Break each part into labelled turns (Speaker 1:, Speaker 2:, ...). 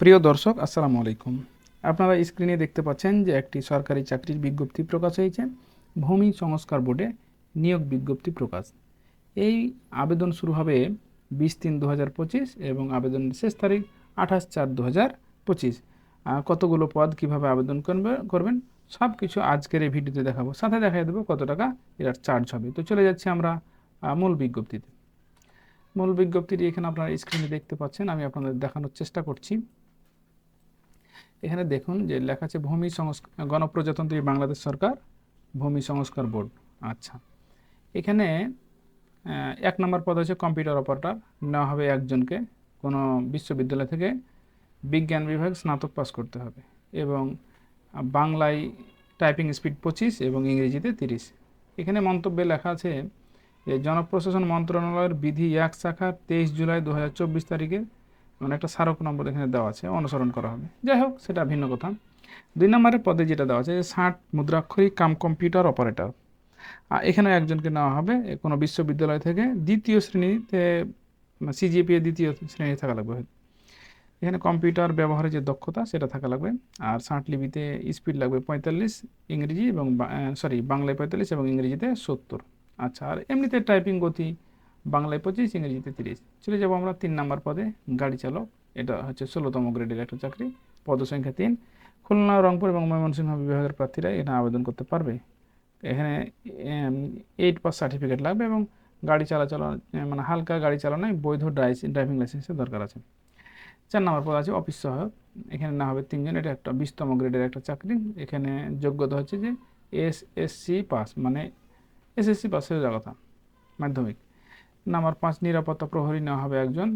Speaker 1: প্রিয় দর্শক, আসসালামু আলাইকুম। আপনারা স্ক্রিনে দেখতে পাচ্ছেন যে একটি সরকারি চাকরির বিজ্ঞপ্তি প্রকাশ হয়েছে। ভূমি সংস্কার বোর্ডে নিয়োগ বিজ্ঞপ্তি প্রকাশ। এই আবেদন শুরু হবে বিশ তিন দু হাজার পঁচিশ এবং আবেদনের শেষ তারিখ আঠাশ চার দু হাজার পঁচিশ কতগুলো পদ কীভাবে আবেদন করবে, করবেন সব কিছু আজকের এই ভিডিওতে দেখাবো। সাথে দেখাই দেবো কত টাকা এটার চার্জ হবে। তো চলে যাচ্ছি আমরা মূল বিজ্ঞপ্তিতে। মূল বিজ্ঞপ্তিটি এখানে আপনারা স্ক্রিনে দেখতে পাচ্ছেন, আমি আপনাদের দেখানোর চেষ্টা করছি। এখানে দেখুন যে লেখা আছে ভূমি সংস্কার গণপ্রজাতন্ত্রী বাংলাদেশ সরকার, ভূমি সংস্কার বোর্ড। আচ্ছা। এখানে এক নম্বর পদ হচ্ছে কম্পিউটার অপারেটর। নেওয়া হবে একজনকে। কোনো বিশ্ববিদ্যালয় থেকে বিজ্ঞান বিভাগ স্নাতক পাস করতে হবে। এবং বাংলায় টাইপিং স্পিড পঁচিশ এবং ইংরেজিতে তিরিশ। এখানে মন্তব্যে লেখা আছে যে, জনপ্রশাসন মন্ত্রণালয়ের বিধি এক শাখা তেইশ জুলাই দু হাজার চব্বিশ তারিখে মানে একটা স্মারক নম্বর এখানে দেওয়া আছে, অনুসরণ করা হবে। যাই হোক, সেটা ভিন্ন কথা। দুই নম্বরের পদে যেটা দেওয়া আছে যে ষাট মুদ্রাক্ষরিক কাম কম্পিউটার অপারেটর। এখানে একজনকে নেওয়া হবে কোনো বিশ্ববিদ্যালয় থেকে দ্বিতীয় শ্রেণীতে সিজিপিএ দ্বিতীয় শ্রেণি থাকা লাগবে। এখানে কম্পিউটার ব্যবহারের যে দক্ষতা, সেটা থাকা লাগবে। আর ষাট লিপিতে স্পিড লাগবে পঁয়তাল্লিশ ইংরেজি এবং সরি, বাংলায় পঁয়তাল্লিশ এবং ইংরেজিতে সত্তর। আচ্ছা আর এমনিতে টাইপিং গতি বাংলায় পঁচিশ, ইংরেজিতে তিরিশ। চলে যাব আমরা তিন নাম্বার পদে, গাড়ি চালক। এটা হচ্ছে ষোলোতম গ্রেডের একটা চাকরি, পদসংখ্যা তিন। খুলনা, রংপুর এবং ময়মনসিংহ বিভাগের প্রার্থীরা এখানে আবেদন করতে পারবে। এখানে এইট পাস সার্টিফিকেট লাগবে এবং গাড়ি চালাচল মানে হালকা গাড়ি চালানোয় বৈধ ড্রাইভিং লাইসেন্সের দরকার আছে। চার নম্বর পদ আছে অফিস সহায়ক। এখানে না হবে তিনজন, এটা একটা বিশতম গ্রেডের একটা চাকরি। এখানে যোগ্যতা হচ্ছে যে এস এসসি পাস মানে এসএসসি পাস যাওয়ার কথা, মাধ্যমিক। নাম্বার পাঁচ নিরাপত্তা প্রহরী নেওয়া হবে একজন।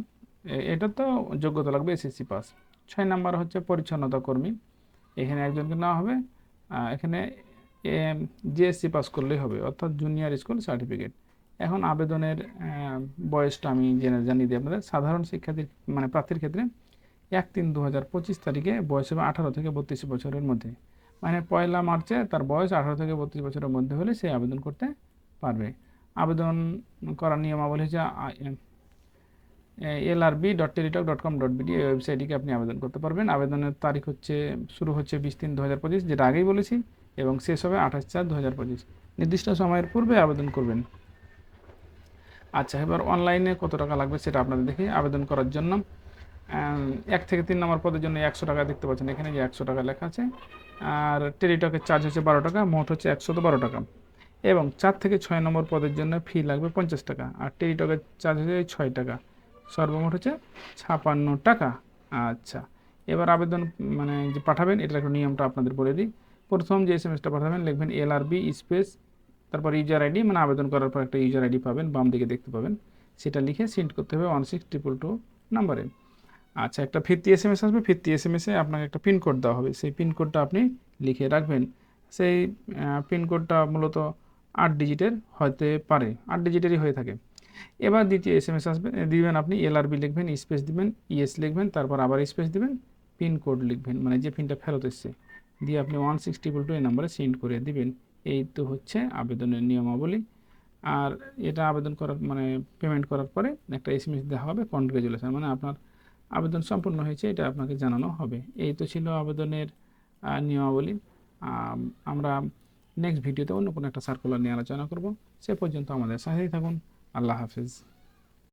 Speaker 1: এটা তো যোগ্যতা লাগবে এসএসসি পাস। ছয় নাম্বার হচ্ছে পরিচ্ছন্নতা কর্মী। এখানে একজনকে নেওয়া হবে। এখানে জিএসসি পাস করলেই হবে, অর্থাৎ জুনিয়র স্কুল সার্টিফিকেট। এখন আবেদনের বয়সটা আমি জেনে জানিয়ে দিই আপনাদের। সাধারণ শিক্ষার্থীর মানে প্রার্থীর ক্ষেত্রে এক তিন দু হাজার পঁচিশ তারিখে বয়স হবে আঠারো থেকে বত্রিশ বছরের মধ্যে। মানে পয়লা মার্চে তার বয়স আঠারো থেকে বত্রিশ বছরের মধ্যে হলে সে আবেদন করতে পারবে। আবেদন করার নিয়মাবলী হচ্ছে L R B dot Teletalk dot com dot BD এই ওয়েবসাইটটিকে আপনি আবেদন করতে পারবেন। আবেদনের তারিখ হচ্ছে, শুরু হচ্ছে বিশ তিন দু হাজার পঁচিশ, যেটা আগেই বলেছি, এবং শেষ হবে আঠাশ চার দু হাজার পঁচিশ। নির্দিষ্ট সময়ের পূর্বে আবেদন করবেন। আচ্ছা এবার অনলাইনে কত টাকা লাগবে সেটা আপনাদের দেখি আবেদন করার জন্য। এক থেকে তিন নম্বর পদের জন্য একশো টাকা দেখতে পাচ্ছেন এখানে যে একশো টাকা লেখা আছে। আর টেলিটকের চার্জ হচ্ছে বারো টাকা, মোট হচ্ছে একশো বারো টাকা। এবং চার থেকে ছয় নম্বর পদের জন্য ফি লাগবে পঞ্চাশ টাকা আর টেলিটকের চার্জ হচ্ছে ছয় টাকা। সর্বমোট হচ্ছে ছাপান্ন টাকা। আচ্ছা এবার আবেদন মানে যে পাঠাবেন, এটার একটা নিয়মটা আপনাদের বলে দিই। প্রথম যে এস পাঠাবেন, লিখবেন এল আর বি স্পেস তারপর ইউজার আইডি মানে আবেদন করার পর একটা ইউজার আইডি পাবেন, বাম দিকে দেখতে পাবেন। সেটা লিখে সেন্ড করতে হবে ওয়ান সিক্স ট্রিপল টু নাম্বারে আচ্ছা একটা ফিরতি এস এম এস আসবে, ফিরতি এস এম এসে আপনাকে একটা পিনকোড দেওয়া হবে। সেই পিনকোডটা আপনি লিখে রাখবেন। সেই পিনকোডটা মূলত আট ডিজিটের হতে পারে, আট ডিজিটেরই হয়ে থাকে। এবার দ্বিতীয় এস এম এস আসবে দিবেন আপনি এলআরবি লিখবেন স্পেস দিবেন ইএস লিখবেন, তারপর আবার স্পেস দিবেন পিনকোড লিখবেন মানে যে পিনটা ফেরত এসছে। দিয়ে আপনি ওয়ান সিক্স ট্রিপল টু এই নাম্বারে সেন্ড করে দিবেন। এই তো হচ্ছে আবেদনের নিয়মাবলী। আর এটা আবেদন করার মানে পেমেন্ট করার পরে একটা এস এম এস দেওয়া হবে কনগ্রেচুলেশন মানে আপনার আবেদন সম্পূর্ণ হয়েছে, এটা আপনাকে জানানো হবে। এই তো ছিল আবেদনের নিয়মাবলী। আমরা নেক্সট ভিডিওতে অন্য কোনো একটা সার্কুলার নিয়ে আলোচনা করব। সে পর্যন্ত আমাদের সাথেই থাকুন। আল্লাহ হাফিজ।